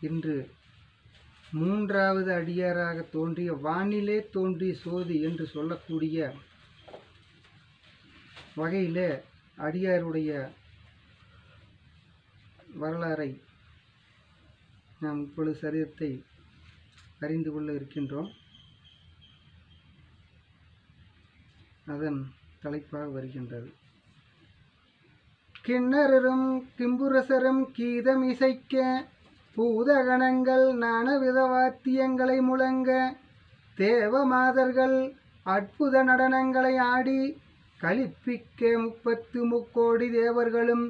இன்று மூன்றாவது அடியாராக தோன்றிய வானிலே தோன்றிய சோதி என்று சொல்லக்கூடிய வகையில் அடியாருடைய வரலாறை நாம் இப்பொழுது சரீரத்தை அறிந்து கொள்ள இருக்கின்றோம். அதன் தலைப்பாக வருகின்றது. கிண்ணறரும் கிம்புரசரும் கீதம் இசைக்க பூதகணங்கள் நானவித வாத்தியங்களை முழங்க தேவமாதர்கள் அற்புத நடனங்களை ஆடி களிப்பிக்க முப்பத்து முக்கோடி தேவர்களும்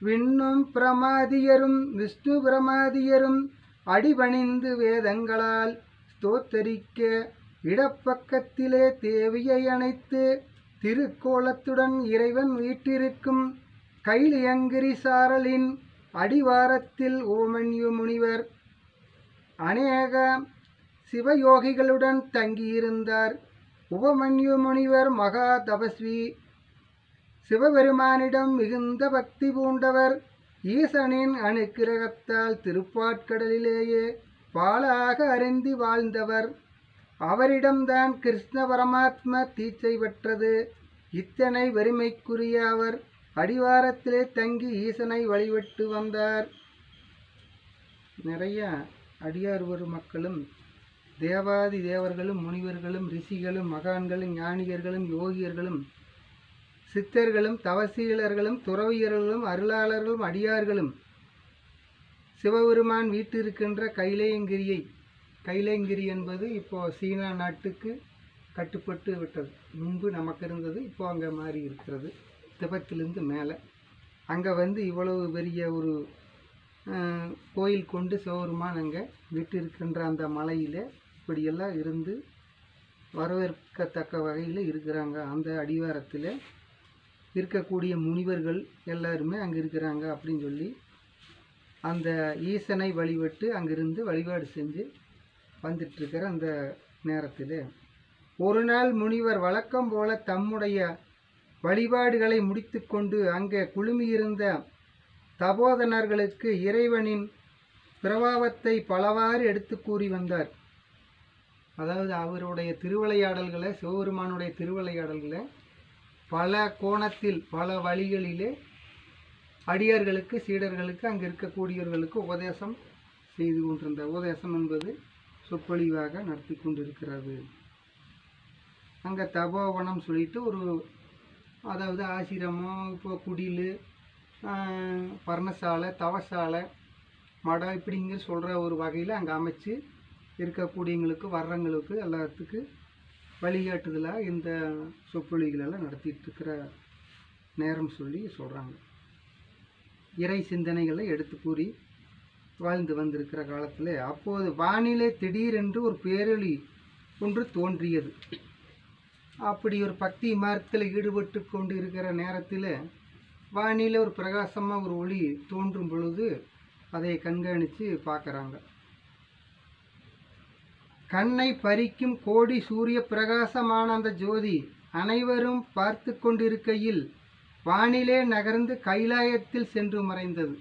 விண்ணும் பிரமாதியரும் விஷ்ணு பிரமாதியரும் அடிபணிந்து வேதங்களால் ஸ்தோத்தரிக்க இடப்பக்கத்திலே தேவியை அணைத்து திருக்கோலத்துடன் இறைவன் வீட்டிருக்கும் கைலியங்கிரி சாரலின் அடிவாரத்தில் ஓமன்யு முனிவர். அநேக சிவயோகிகளுடன் தங்கியிருந்தார். உபமன்யு முனிவர் மகா தபஸ்வி. சிவபெருமானிடம் மிகுந்த பக்தி பூண்டவர். ஈசனின் அனுக்கிரகத்தால் திருப்பாட்கடலிலேயே பாலாக அருந்தி வாழ்ந்தவர். அவரிடம்தான் கிருஷ்ண பரமாத்ம தீட்சை பெற்றது. இத்தனை வறுமைக்குரிய அவர். அடிவாரத்திலே தங்கி ஈசனை வழிபட்டு வந்தார். நிறைய அடியார் ஒரு மக்களும் தேவாதி தேவர்களும் முனிவர்களும் ரிஷிகளும் மகான்களும் ஞானியர்களும் யோகியர்களும் சித்தர்களும் தவசீலர்களும் துறவியர்களும் அருளாளர்களும் அடியார்களும். சிவபெருமான் வீட்டிருக்கின்ற கைலேயங்கிரியை கைலேங்கிரி என்பது இப்போ சீனா நாட்டுக்கு கட்டுப்பட்டு விட்டது. முன்பு நமக்கு இருந்தது இப்போ அங்கே மாறி இருக்கிறது திபத்திலிருந்து மேலே. அங்கே வந்து இவ்வளவு பெரிய ஒரு கோயில் கொண்டு சிவபெருமான் அங்கே விட்டிருக்கின்ற அந்த மலையில் இப்படியெல்லாம் இருந்து வரவேற்கத்தக்க வகையில் இருக்கிறாங்க. அந்த அடிவாரத்தில் இருக்கக்கூடிய முனிவர்கள் எல்லாருமே அங்கே இருக்கிறாங்க அப்படின்னு சொல்லி அந்த ஈசனை வழிபட்டு அங்கிருந்து வழிபாடு செஞ்சு வந்துட்டுருக்கிற அந்த நேரத்தில். ஒரு நாள் முனிவர் வழக்கம் போல தம்முடைய வழிபாடுகளை முடித்துக்கொண்டு அங்கே குழுமியிருந்த தபோதனர்களுக்கு இறைவனின் பிரபாவத்தை பலவாறு எடுத்து கூறி வந்தார். அதாவது அவருடைய திருவிளையாடல்களை சிவபெருமானுடைய திருவிளையாடல்களை பல கோணத்தில் பல வழிகளிலே அடியார்களுக்கு சீடர்களுக்கு அங்கே இருக்கக்கூடியவர்களுக்கு உபதேசம் செய்து கொண்டிருந்த உபதேசம் என்பது சொற்பொழிவாக நடத்தி கொண்டிருக்கிறது. அங்கே தபோவனம் சொல்லிட்டு ஒரு அதாவது ஆசிரமம் இப்போ குடில் பர்ணசாலை தவசாலை மடம் இப்படிங்கிற சொல்கிற ஒரு வகையில் அங்கே அமைச்சு இருக்கக்கூடியவங்களுக்கு வர்றவங்களுக்கு எல்லாத்துக்கு வழிகாட்டுதலாக இந்த சொற்பொழிகளெல்லாம் நடத்திட்டுருக்கிற நேரம் சொல்லி சொல்கிறாங்க இறை சிந்தனைகளை எடுத்து கூறி வாழ்ந்து வந்திருக்கிற காலத்தில் அப்போது வானிலை திடீரென்று ஒரு பேரொளி ஒன்று தோன்றியது. அப்படி ஒரு பக்தி மார்க்கத்தில் ஈடுபட்டு கொண்டு இருக்கிற நேரத்தில் வானியில் ஒரு பிரகாசமாக ஒரு ஒளி தோன்றும் பொழுது அதை கண்காணித்து பார்க்குறாங்க. கண்ணை பறிக்கும் கோடி சூரிய பிரகாசமான அந்த ஜோதி அனைவரும் பார்த்து கொண்டிருக்கையில் வானிலே நகர்ந்து கைலாயத்தில் சென்று மறைந்தது.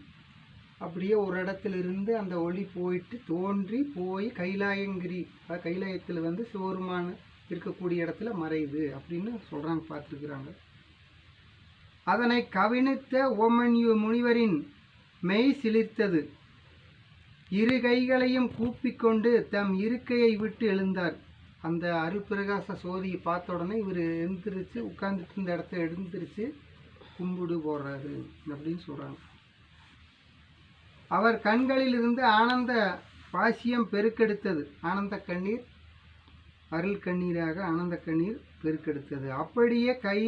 அப்படியே ஒரு இடத்துல இருந்து அந்த ஒளி போயிட்டு தோன்றி போய் கைலாயங்கிரி கைலாயத்தில் வந்து சிவருமான இருக்கக்கூடிய இடத்துல மறையுது அப்படின்னு சொல்கிறாங்க பார்த்துருக்குறாங்க. அதனை கவனித்த ஓமன்யு முனிவரின் மெய் சிலிர்த்தது. இரு கைகளையும் கூப்பிக்கொண்டு தம் இருக்கையை விட்டு எழுந்தார். அந்த அருப்பிரகாச சோதியை பார்த்த உடனே இவர் எழுந்திரிச்சு உட்கார்ந்துட்டு இருந்த இடத்த எழுந்திரிச்சு கும்பிடு போடுறாரு அப்படின்னு சொல்கிறாங்க அவர் கண்களில் இருந்து ஆனந்த பாசியம் பெருக்கெடுத்தது. ஆனந்த கண்ணீர் அருள் கண்ணீராக ஆனந்த கண்ணீர் பெருக்கெடுத்தது. அப்படியே கை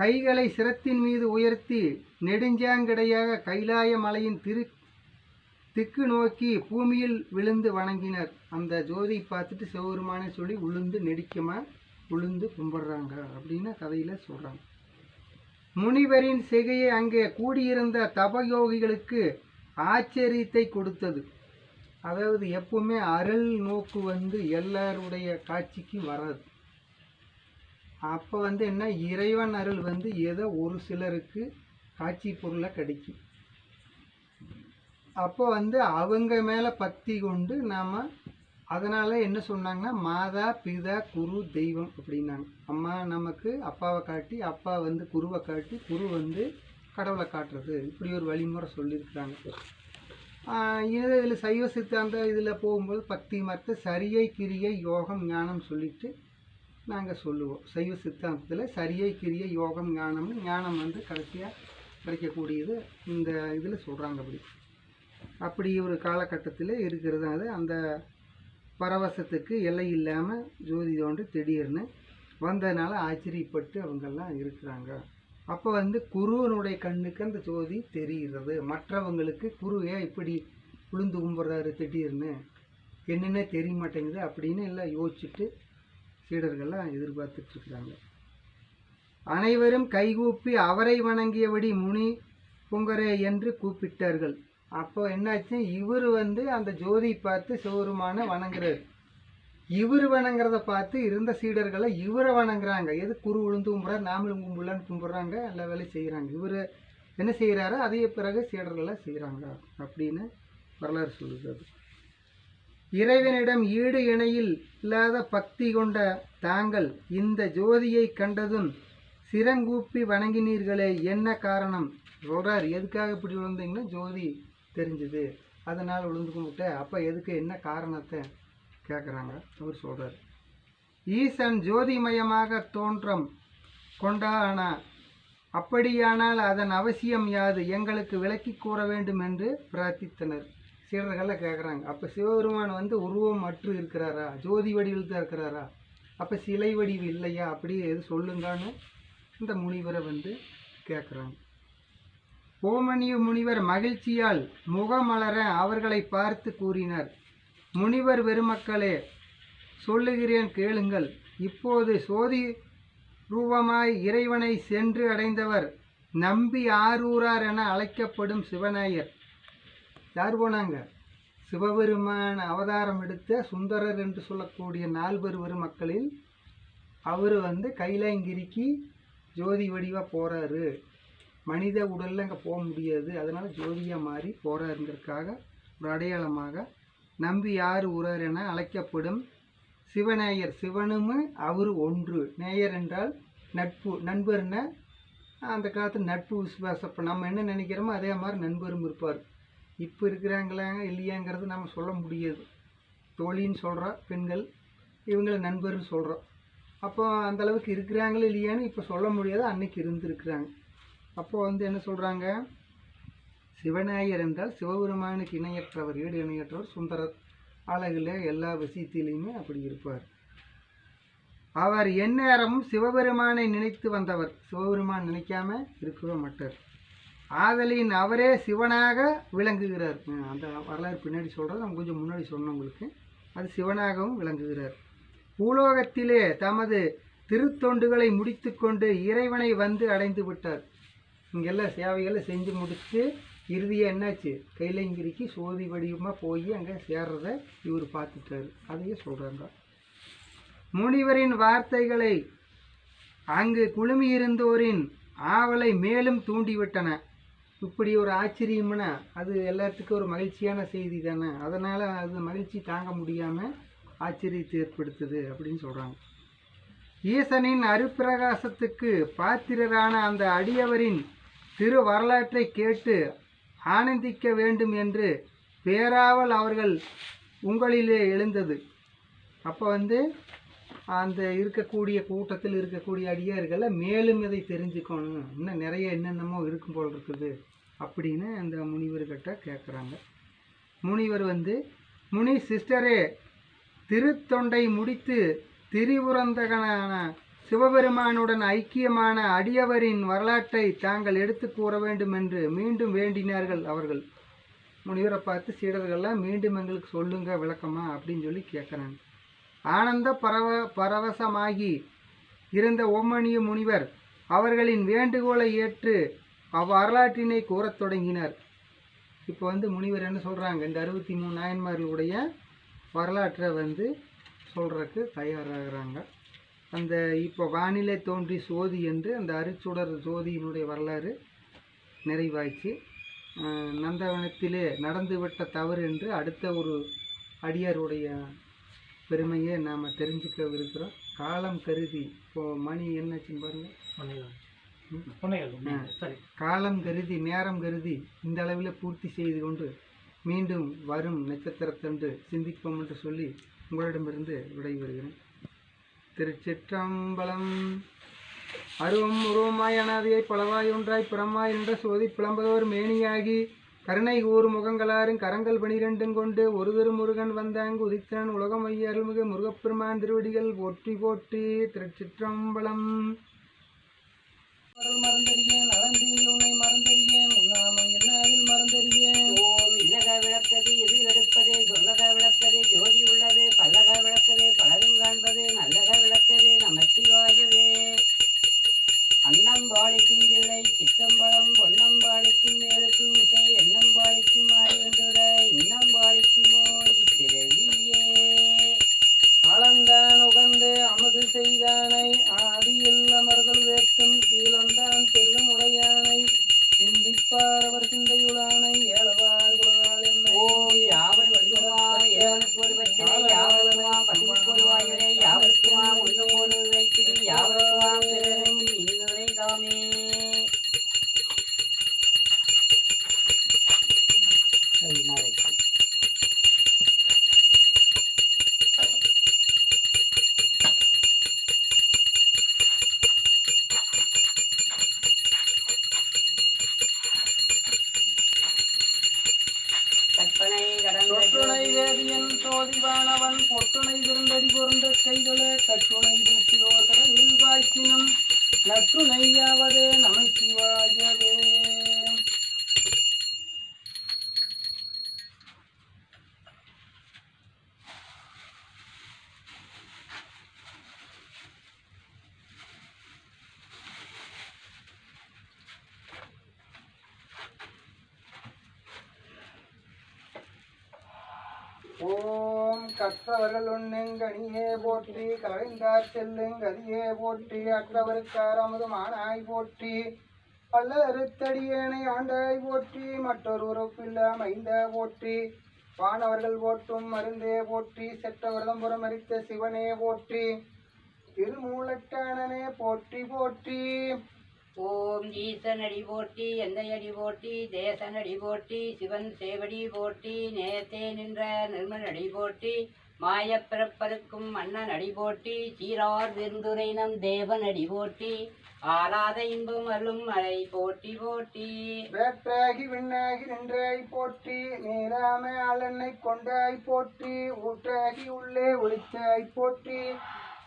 கைகளை சிரத்தின் மீது உயர்த்தி நெடுஞ்சாங்கடையாக கைலாய மலையின் திரு திக்கு நோக்கி பூமியில் விழுந்து வணங்கினர். அந்த ஜோதியை பார்த்துட்டு சிவபெருமானே சொல்லி உளுந்து நெடிக்கமாக உளுந்து கும்பிட்றாங்க அப்படின்னு கதையில் சொல்கிறாங்க முனிவரின் சிகையை அங்கே கூடியிருந்த தபயோகிகளுக்கு ஆச்சரியத்தை கொடுத்தது. அதாவது எப்பவுமே அருள் நோக்கு வந்து எல்லாருடைய காட்சிக்கும் வராது. அப்போ வந்து என்ன? இறைவன் அருள் வந்து ஏதோ ஒரு சிலருக்கு காட்சி பொருளாக கிடைக்கும். அப்போ வந்து அவங்க மேலே பக்தி கொண்டு நாம் அதனால் என்ன சொன்னாங்கன்னா மாதா பிதா குரு தெய்வம் அப்படின்னாங்க. அம்மா நமக்கு அப்பாவை காட்டி அப்பா வந்து குருவை காட்டி குரு வந்து கடவுளை காட்டுறது. இப்படி ஒரு வழிமுறை சொல்லியிருக்கிறாங்க. இதில் சைவ சித்தாந்த இதில் போகும்போது பக்தி மரத்து சரியை கிரியை யோகம் ஞானம் சொல்லிட்டு நாங்கள் சொல்லுவோம். சைவ சித்தாந்தத்தில் சரியை கிரியை யோகம் ஞானம்னு ஞானம் வந்து கடைசியாக கிடைக்கக்கூடியது இந்த இதில் சொல்கிறாங்க அப்படி. அப்படி ஒரு காலகட்டத்தில் இருக்கிறது அது. அந்த பரவசத்துக்கு எல்லை இல்லாமல் ஜோதி தோன்றி திடீர்னு வந்ததுனால ஆச்சரியப்பட்டு அவங்கெல்லாம் இருக்கிறாங்க. அப்போ வந்து குருவனுடைய கண்ணுக்கு அந்த ஜோதி தெரிகிறது. மற்றவங்களுக்கு குருவே இப்படி விழுந்து கும்பிட்றாரு திடீர்னு? என்னென்ன தெரிய மாட்டேங்குது அப்படின்னு எல்லாம் யோசிச்சுட்டு சீடர்கள்லாம் எதிர்பார்த்துட்ருக்குறாங்க அனைவரும் கைகூப்பி அவரை வணங்கியபடி முனி புங்கரே என்று கூப்பிட்டார்கள். அப்போ என்னாச்சு? இவர் வந்து அந்த ஜோதி பார்த்து சிவருமான வணங்குறாரு. இவர் வணங்குறத பார்த்து இருந்த சீடர்களை இவரை வணங்குறாங்க. எது குரு விழுந்து கும்பிட்றாரு நாமளும் கும்பிடலான்னு கும்பிட்றாங்க எல்லா வேலையும் செய்கிறாங்க இவர் என்ன செய்கிறாரோ அதே பிறகு சீடர்களை செய்கிறாங்க அப்படின்னு வரலாறு சொல்லுகிறது இறைவனிடம் ஈடு இணையில் இல்லாத பக்தி கொண்ட தாங்கள் இந்த ஜோதியை கண்டதும் சிரங்கூப்பி வணங்கினீர்களே என்ன காரணம்? சொல்கிறார் எதுக்காக இப்படி விழுந்தீங்கன்னா ஜோதி தெரிஞ்சுது. அதனால் விழுந்து கும்பிட்டு அப்போ எதுக்கு என்ன காரணத்தை? கேட்குறாங்க அவர் சொல்கிறார் ஈசன் ஜோதிமயமாக தோன்றம் கொண்டானா அப்படியானால் அதன் அவசியம் யாது? எங்களுக்கு விளக்கி கூற வேண்டும் என்று பிரார்த்தித்தனர். சீடர்கள்லாம் கேட்குறாங்க அப்போ சிவபெருமான் வந்து உருவம் அற்று இருக்கிறாரா? ஜோதி வடிவில் தான் இருக்கிறாரா? அப்போ சிலை வடிவு இல்லையா? அப்படி எது சொல்லுங்கன்னு இந்த முனிவரை வந்து கேட்குறாங்க ஓமனிய முனிவர் மகிழ்ச்சியால் முகமலர அவர்களை பார்த்து கூறினார். முனிவர் பெருமக்களே சொல்லுகிறேன் கேளுங்கள். இப்போது சோதி ரூபமாய் இறைவனை சென்று அடைந்தவர் நம்பி ஆரூரார் என அழைக்கப்படும் சிவநாயர். யார் போனாங்க? சிவபெருமான் அவதாரம் எடுத்த சுந்தரர் என்று சொல்லக்கூடிய நால்வர் பெருமக்களில் அவர் வந்து கைலாங்கிரிக்கு ஜோதி வடிவாக போகிறாரு மனித உடலில் அங்கே போக முடியாது. அதனால் ஜோதியாக மாறி போகிறாருங்கிறதுக்காக ஒரு அடையாளமாக நம்பி யார் உரர் என அழைக்கப்படும் சிவநேயர் சிவனும் அவர் ஒன்று. நேயர் என்றால் நட்பு நண்பர்னா அந்த காலத்து நட்பு விசுவாசம் இப்போ நம்ம என்ன நினைக்கிறோமோ அதே மாதிரி நண்பரும் இருப்பார். இப்போ இருக்கிறாங்களாங்க இல்லையாங்கிறது நம்ம சொல்ல முடியாது. தோழின்னு சொல்கிறோம் பெண்கள் இவங்களை நண்பர்னு சொல்கிறோம் அப்போ அந்த அளவுக்கு இல்லையான்னு இப்போ சொல்ல முடியாது. அன்னைக்கு இருந்திருக்கிறாங்க. அப்போ வந்து என்ன சொல்கிறாங்க சிவநாயகர் என்றால் சிவபெருமானுக்கு இணையற்றவர் ஈடு இணையற்றவர் சுந்தரர் அழகில் எல்லா விஷயத்திலையுமே அப்படி இருப்பார். அவர் எந்நேரமும் சிவபெருமானை நினைத்து வந்தவர். சிவபெருமான் நினைக்காம இருக்கவே மாட்டார். ஆதலின் அவரே சிவனாக விளங்குகிறார். அந்த வரலாறு பின்னாடி சொல்கிறது நம்ம கொஞ்சம் முன்னாடி சொன்னோம் உங்களுக்கு. அது சிவனாகவும் விளங்குகிறார். பூலோகத்திலே தமது திருத்தொண்டுகளை முடித்துக்கொண்டு இறைவனை வந்து அடைந்து விட்டார். இங்கெல்லாம் சேவைகளை செஞ்சு முடித்து இறுதியாக என்னாச்சு? கைலங்கிரிக்கு சோதி வடிவமாக போய் அங்கே சேர்றத இவர் பார்த்துட்டாரு. அதையே சொல்கிறாங்க முனிவரின் வார்த்தைகளை அங்கு குழுமியிருந்தோரின் ஆவலை மேலும் தூண்டிவிட்டன. இப்படி ஒரு ஆச்சரியம்னா அது எல்லாத்துக்கும் ஒரு மகிழ்ச்சியான செய்தி தானே. அதனால் அது மகிழ்ச்சி தாங்க முடியாமல் ஆச்சரியத்தை ஏற்படுத்துது அப்படின்னு சொல்கிறாங்க ஈசனின் அருப்பிரகாசத்துக்கு பாத்திரரான அந்த அடியவரின் திரு வரலாற்றை கேட்டு ஆனந்திக்க வேண்டும் என்று பேராவல் அவர்கள் உங்களிலே எழுந்தது. அப்போ வந்து அந்த இருக்கக்கூடிய கூட்டத்தில் இருக்கக்கூடிய அடியார்களை மேலும் இதை தெரிஞ்சுக்கணும். இன்னும் நிறைய என்னென்னமோ இருக்கும் போல் இருக்குது அப்படின்னு அந்த முனிவர்கிட்ட கேட்குறாங்க முனிவர் வந்து முனி சிஸ்டரே திருத்தொண்டை முடித்து திரிபுரந்தகனான சிவபெருமானுடன் ஐக்கியமான அடியவரின் வரலாற்றை தாங்கள் எடுத்து கூற வேண்டும் என்று மீண்டும் வேண்டினார்கள் அவர்கள். முனிவரை பார்த்து சீடர்கள்லாம் மீண்டும் எங்களுக்கு சொல்லுங்க விளக்கமா அப்படின்னு சொல்லி கேட்குறாங்க. ஆனந்த பரவ பரவசமாகி இருந்த ஓமனிய முனிவர் அவர்களின் வேண்டுகோளை ஏற்று அவ்வரலாற்றினை கூறத் தொடங்கினர். இப்போ வந்து முனிவர் என்ன சொல்கிறாங்க இந்த அறுபத்தி மூணு நாயன்மார்களுடைய வரலாற்றை வந்து சொல்கிறதுக்கு தயாராகிறாங்க. அந்த இப்போ வானிலை தோன்றி சோதி என்று அந்த அரிச்சுடர் சோதியினுடைய வரலாறு நிறைவாயிடுச்சு நந்தவனத்திலே நடந்துவிட்ட தவறு என்று அடுத்த ஒரு அடியாருடைய பெருமையை நாம் தெரிஞ்சுக்க காலம் கருதி இப்போ மணி என்னாச்சுன்னு பாருங்க. ம். சரி. காலம் கருதி நேரம் கருதி இந்த அளவில் பூர்த்தி செய்து கொண்டு மீண்டும் வரும் நட்சத்திரத்தன்று சிந்திப்போம் என்று சொல்லி உங்களிடமிருந்து விடைபெறுகிறேன். திருச்சிற்றம்பலம். அருவம் உருவமாய் அனாதியை பலவாய் ஒன்றாய் புறமாய் நின்ற சோதி புலம்பதோர் மேனியாகி கருணை ஊர் முகங்களாரும் கரங்கள் பனிரெண்டும் கொண்டு ஒரு திரு முருகன் வந்தாங்கு உதித்தான் உலகம் ஐய அருள்மிகு முருகப்பெருமான் திருவடிகள் போற்றி போற்றி திருச்சிற்றம்பலம். மறந்தறியேன் அலந்தீங்கள் உன்னை மறந்தறியேன் உண்ணாமை என்னாவில் மறந்தறியேன்? ஓம் இல்லக விளக்கது எதிர் எடுப்பது? ஓம் கற்றவர்கள் உண்ணெங்கனியே போற்றி கலைந்தார் செல்லுங்கதியே போற்றி அற்றவருக்கார் அமுதமானாய் போற்றி. பல்லறுத்தடியேனை ஆண்டாய் போற்றி மற்றொரு உறுப்பில்ல மைந்த போற்றி. வானவர்கள் போற்றும் மருந்தே போற்றி செற்றவர்தம் புறமரித்த சிவனே போற்றி. திருமூலட்டானனே போற்றி போற்றி. ஓம் ஈசனடி போற்றி எந்தையடி போற்றி தேசனடி போட்டி சிவன் சேவடி போட்டி நேத்தே நின்ற நிர்மலடி போற்றி மாயப் பிறப்பருக்கும் மன்னன் அடி போட்டி சீரார் விருந்துரை நம் தேவனடி போட்டி ஆராத இன்பம் அருளும் மழை போட்டி போட்டி. வேற்றாகி விண்ணாகி நின்றாய் போட்டி நீராம ஆளெண்ணை கொண்டாய் போட்டி ஊற்றாகி உள்ளே ஒளித்தாய் போட்டி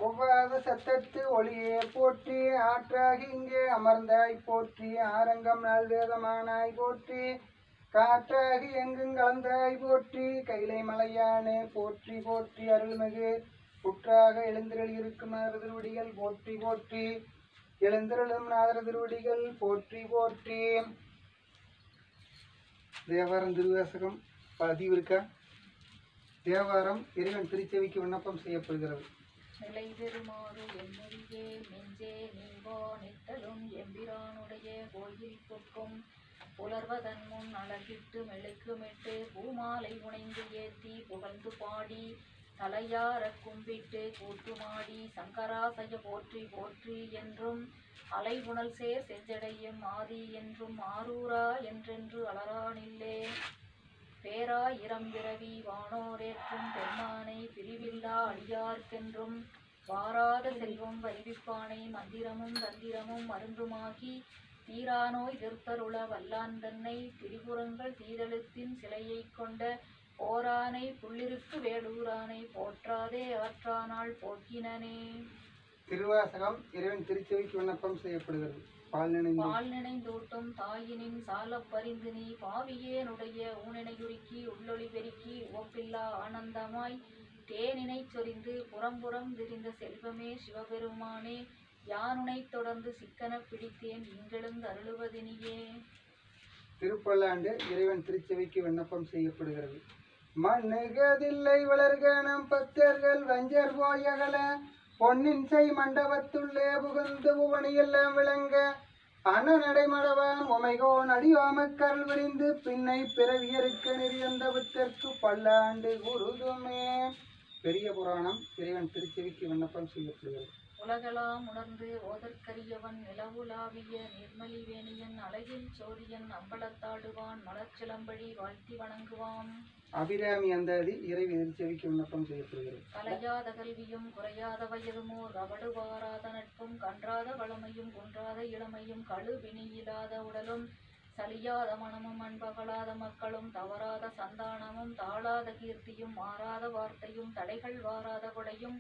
ஒவ்வாத சத்தத்து ஒளியே போற்றி ஆற்றாகி இங்கே அமர்ந்தாய் போற்றி ஆரங்கம் நாள் வேதமானாய் போற்றி காற்றாகி எங்கும் கலந்தாய் போற்றி கைலை மலையானே போற்றி போற்றி அருள்மிகு. புற்றாக எழுந்திரள் இருக்கும் திருவடிகள் போற்றி போற்றி. எழுந்திரளும் நாதர திருவடிகள் போற்றி போற்றி. தேவாரம் திருவாசகம் பதிவு இருக்கா? தேவாரம் இறைவன் திருச்செவிக்கு விண்ணப்பம் செய்யப்படுகிறது. நிலை பெறுமாறு எம்முறியே நெஞ்சே நீங்கோ நித்தலும் எம்பிரானுடைய கோயில் கொக்கும் புலர்வதன் முன் அழகிட்டு மெழுக்குமிட்டு பூமாலை உணைந்து ஏத்தி புகழ்ந்து பாடி தலையார கும்பிட்டு கூத்துமாடி சங்கராசய போற்றி போற்றி என்றும் அலைபுணல் சேர் செஞ்சடையும் ஆதி என்றும் ஆரூரா என்றென்று அலரானில்லே பேராயிரம் பிறவி வானோரேற்றும் பெருமானை பிரிவில்லா அடியார்க்கென்றும் வாராத செல்வம் வைவிப்பானை மந்திரமும் தந்திரமும் மருந்துமாகி தீரானோய் திருத்தருள வல்லான் தன்னை திரிபுரங்கள் தீதழுத்தின் சிலையைக் கொண்ட போரானை புள்ளிருக்கு வேலூரானை போற்றாதே அவற்றானால் போக்கினனே திருவாசகம் இறைவன் திருச்செவிக்கு விண்ணப்பம் செய்யப்படுகிறது. பால் நினைந்து பால் நினைந்தூட்டும் தாயினின் சாலப் பரிந்து நீ பாவியேனுடைய ஊனினையுருக்கி உள்ளொளி பெருக்கி ஒப்பில்லா ஆனந்தமாய் தேனினைச் சொரிந்து புறம்புறம் திரிந்த செல்வமே சிவபெருமானே யானுனைத் தொடர்ந்து சிக்கனப் பிடித்தேன் இங்கெழுந்து அருளுவதினியே திருப்பல்லாண்டு இறைவன் திருச்செவிக்கு விண்ணப்பம் செய்யப்படுகிறது. மண்ணுகதில்லை வளர்க நம் பக்தர்கள் வஞ்சர் போயகல பொன்னின் செய் மண்டபத்துள்ளே புகுந்து புவனியெல்லாம் விளங்க அண்ணனடைமடவன் உமைகோன் அடியோமக்கருள் விரிந்து பின்னை பிறவியருக்கு நெறியந்த வித்தற்கு பல்லாண்டு குருதுமே பெரிய புராணம் இறைவன் திருச்செவிக்கு விண்ணப்பம் செய்யப்படுகிறது. உலகெல்லாம் உணர்ந்து ஓதற்கரியவன் நிலவுலாவிய நிர்மலி வேணியன் அழகில் சோதியன் அம்பலத்தாடுவான் மலர்ச்சிலம்படி வாழ்த்தி வணங்குவான். அபிராமி அந்தாதி இறைவி திருச்செவிக்கு விண்ணப்பம் செய்யப்படுகிறது. கலையாத கல்வியும் குறையாத வயதுமோர் அவடுவாராத நட்பும் கன்றாத வளமையும் குன்றாத இளமையும் கழு வினியில்லாத உடலும் சலியாத மனமும் அன்பகலாத மக்களும் தவறாத சந்தானமும் தாழாத கீர்த்தியும் மாறாத வார்த்தையும் தடைகள் வாராத கொடையும்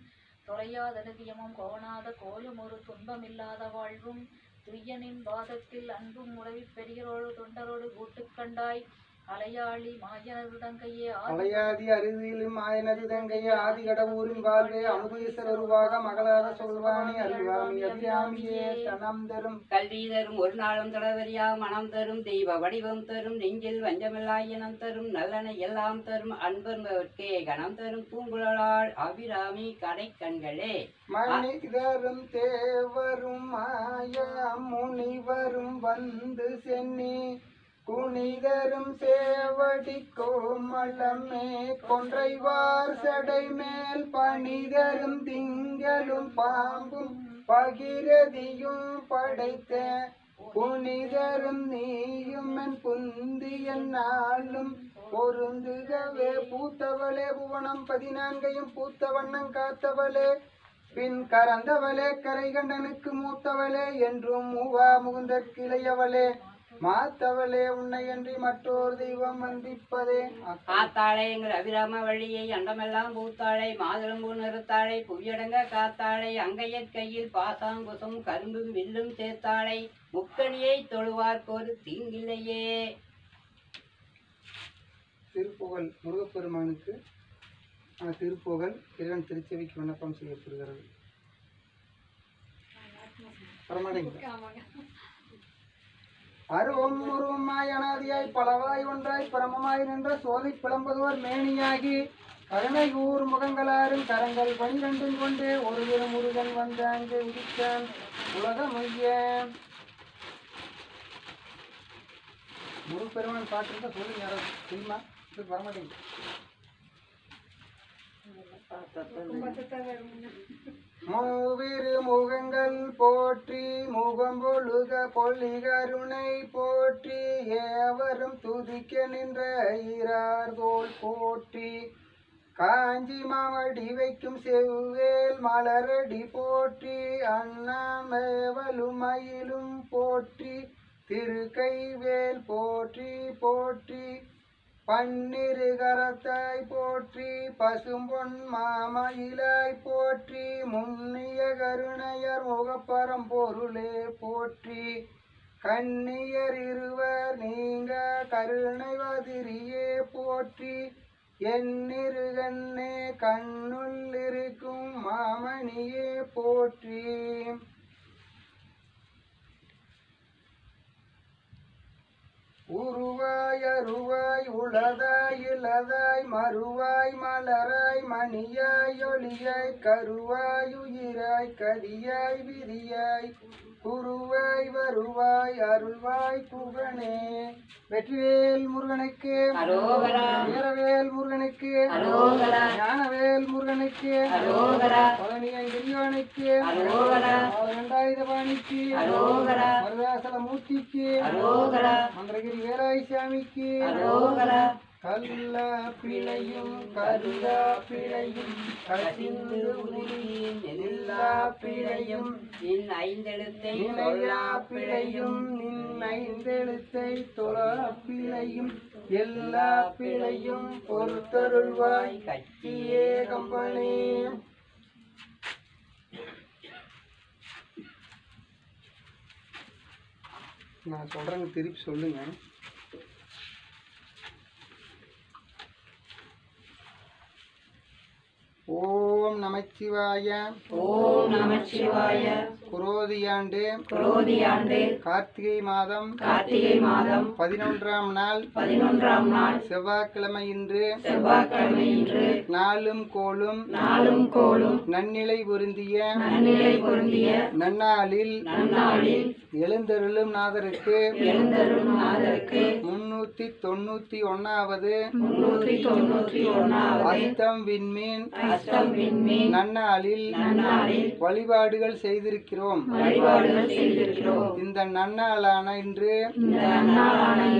தொலையாத நிதியமும் கோணாத கோலும் ஒரு துன்பமில்லாத வாழ்வும் துய்யனின் வாதத்தில் அன்பும் உறவி பெரியரோடு தொண்டரோடு கூட்டுக்கண்டாய் அலையாளி மாயனருடங்கையே ஆதி அலையாதி அருதியிலும் ஆயனது தங்கைய ஆதி கடவுரின் வாழ்வே அமுதேசர் உருவாக மகளாத சொல்வாணி அருள்வாமி அபிராமியே தனம் தரும். கல்வி தரும் ஒரு நாளும் தொடர்வரியா மனம் தரும் தெய்வ வடிவம் தரும் நெஞ்சில் வஞ்சமில்லா இனம் தரும் நல்லன எல்லாம் தரும் அன்பர்கே கணம் தரும் பூங்குழலாள் அபிராமி கடை கண்களே மனிதரும் தேவரும் மாயா முனிவரும் வந்து சென்னி. குனிதரும் சேவடி கோமளமே கொன்றைவார் சடை மேல் பணிதரும் திங்களும் பாம்பும் பகிரதியும் படைத்த புனிதரும் நீயும் என் புந்திய நாளும் பொருந்துகவே. பூத்தவளே புவனம் பதினான்கையும் பூத்த வண்ணம் காத்தவளே பின் கரந்தவளே கரைகண்டனுக்கு மூத்தவளே என்றும் மூவா முகுந்தற்கு இளையவளே மாத்தவளே உன்னையன்றி மற்றொரு தெய்வம் வந்திப்பதே. காத்தாளை எங்கள் அபிராம வழியை அண்டமெல்லாம் பூத்தாளை மாதுளம்பூ நிறுத்தாளை புவியடங்க காத்தாளை அங்கையற் கையில் பாசாங்குசும் கரும்பும் வில்லும் சேர்த்தாளை முக்கணியை தொழுவார்க்கொரு தீங்கில்லையே. திருப்புகழ் முருகப்பெருமானுக்கு திருப்புகழ் இறைவன் திருச்செவிக்கு விண்ணப்பம் செய்யப்படுகிறது. வரமாட்டேங்குது அருவம் உருவமாய் அனாதியாய் பலவாய் ஒன்றாய் பிரமமாய் நின்ற சோதி பிளம்பதுவர் மேனியாகி கருணை ஊர் முகங்களாரும் கரங்கள் பனிரெண்டும் கொண்டே ஒரு தினம் முருகன் வந்த அங்கே உதித்தான். உலகமைய முருகப்பெருமான் பாட்டு இருந்தால் சொல்லுங்க யாராவது தெரியுமா? இது வரமாட்டேங்குது மூவிரு முகங்கள் போற்றி முகம் பொழுக பொல்லி கருணை போற்றி ஏவரும் துதிக்க நின்ற ஈரார்கோல் போற்றி. காஞ்சி மாவடி வைக்கும் செவ்வேல் மலரடி போற்றி அண்ணாமேவலும் மயிலும் போற்றி திருக்கைவேல் போற்றி போற்றி. பன்னிரு கரத்தாய் போற்றி பசும்பொன் மாமயிலாய் போற்றி முன்னிய கருணையர் முகப்பரம் பொருளே போற்றி. கண்ணியர் இருவர் நீங்க கருணைவதிரியே போற்றி. என்னிரு கண்ணே கண்ணுள் இருக்கும் மாமணியே போற்றி. உருவாய் அருவாய் உளதாய் இளதாய் மறுவாய் மலராய் மணியாய் ஒளியாய் கருவாய் உயிராய் கதியாய் விதியாய் குருவாய் வருவாய் அருள்வாய் குகனே வெற்றிவேல் முருகனுக்கு. வீரவேல் முருகனுக்கு. ஞானவேல் முருகனுக்கு அரோகரா. அரோகரா. இரண்டாயுதபாணிக்கு அரோகரா. மருதாசல மூர்த்திக்கு. மந்திரகிரி வேலாய் சாமிக்கு அரோகரா. கல்ல பிழையும் கருதா பிழையும் கசிந்து எல்லா பிழையும் நின் ஐந்தெழுத்தை நிலையா பிழையும் நின் ஐந்தெழுத்தை தொழா பிழையும் எல்லா பிழையும் பொறுத்தருள்வாய் கட்சியே கம்பனே நான் சொல்றேங்க திருப்பி சொல்லுங்க. ஓம் நமச்சிவாய. ஓம் நமச்சிவாய. குரோதியாண்டு குரோதியாண்டு கார்த்திகை மாதம் கார்த்திகை மாதம் பதினொன்றாம் நாள் பதினொன்றாம் நாள் செவ்வாய்க்கிழமை இன்று செவ்வாய்க்கிழமை இன்று நாளும் கோலும் நாளும் கோளும் நன்னிலை பொருந்திய நன்னிலை பொருந்திய நன்னாளில் நன்னாளில் எழுந்தருளும் நாதருக்கு எழுந்தருளும் நாதருக்கு முன்னூத்தி தொண்ணூத்தி ஒன்னாவது முன்னூற்றி தொண்ணூற்றி ஒன்னாவது அஸ்தம் விண்மீன் அஷ்டம் விண்மீன் நன்னாளில் நன்னாளில் வழிபாடுகள் செய்திருக்கிறோம். செய்திருக்கிறோம். இந்த நன்னாளான இன்று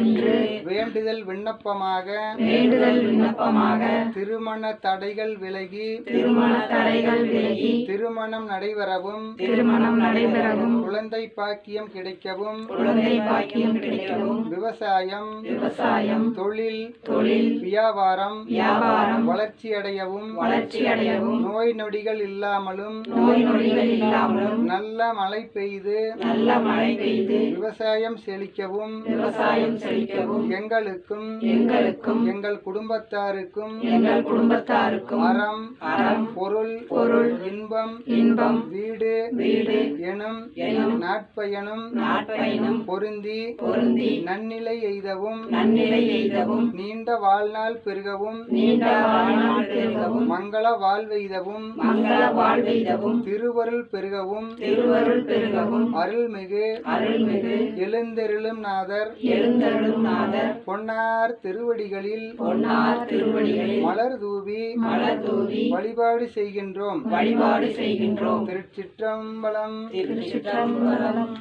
இன்று வேண்டுதல் விண்ணப்பமாக வேண்டுதல் விண்ணப்பமாக திருமண தடைகள் விலகி திருமண தடைகள் விலகி திருமணம் நடைபெறவும் திருமணம் நடைபெறவும் குழந்தை பாக்கியம் கிடைக்கவும் குழந்தை பாக்கியம் கிடைக்கவும் விவசாயம் விவசாயம் தொழில் தொழில் வியாபாரம் வியாபாரம் வளர்ச்சியடையவும் வளர்ச்சியடையவும் நோய் நொடிகள் இல்லாமலும் நோய் நொடிகள் இல்லாமலும் நல்ல மழை பெய்து நல்ல மழை பெய்து விவசாயம் செழிக்கவும் விவசாயம் செழிக்கவும் எங்களுக்கும் எங்களுக்கும் எங்கள் குடும்பத்தாருக்கும் எங்கள் குடும்பத்தாருக்கும் அறம் அறம் பொருள் பொருள் இன்பம் இன்பம் வீடு வீடு எனும் எனும் நாட்பயனும் நாட்பயனும் பொருந்தி பொருந்தி நன்னிலை எய்தவும் நன்னிலை எய்தவும் நீண்ட வாழ்நாள் பெருகவும் நீண்ட வாழ்நாள் பெருகவும் மங்கள வாழ்வெய்தவும் மங்கள வாழ்வெய்தவும் திருவருள் பெருகவும் திருவருள் பெருகவும். அருள்மிகு அருள்மிகு. எழுந்தெருளும் நாதர். எழுந்தருளும் நாதர். பொன்னார் திருவடிகளில். பொன்னார் திருவடிகளில். மலர் தூவி. மலர் தூவி. வழிபாடு செய்கின்றோம். வழிபாடு செய்கின்றோம். திருச்சிற்றம்பலம். திருச்சிற்றம்பலம்.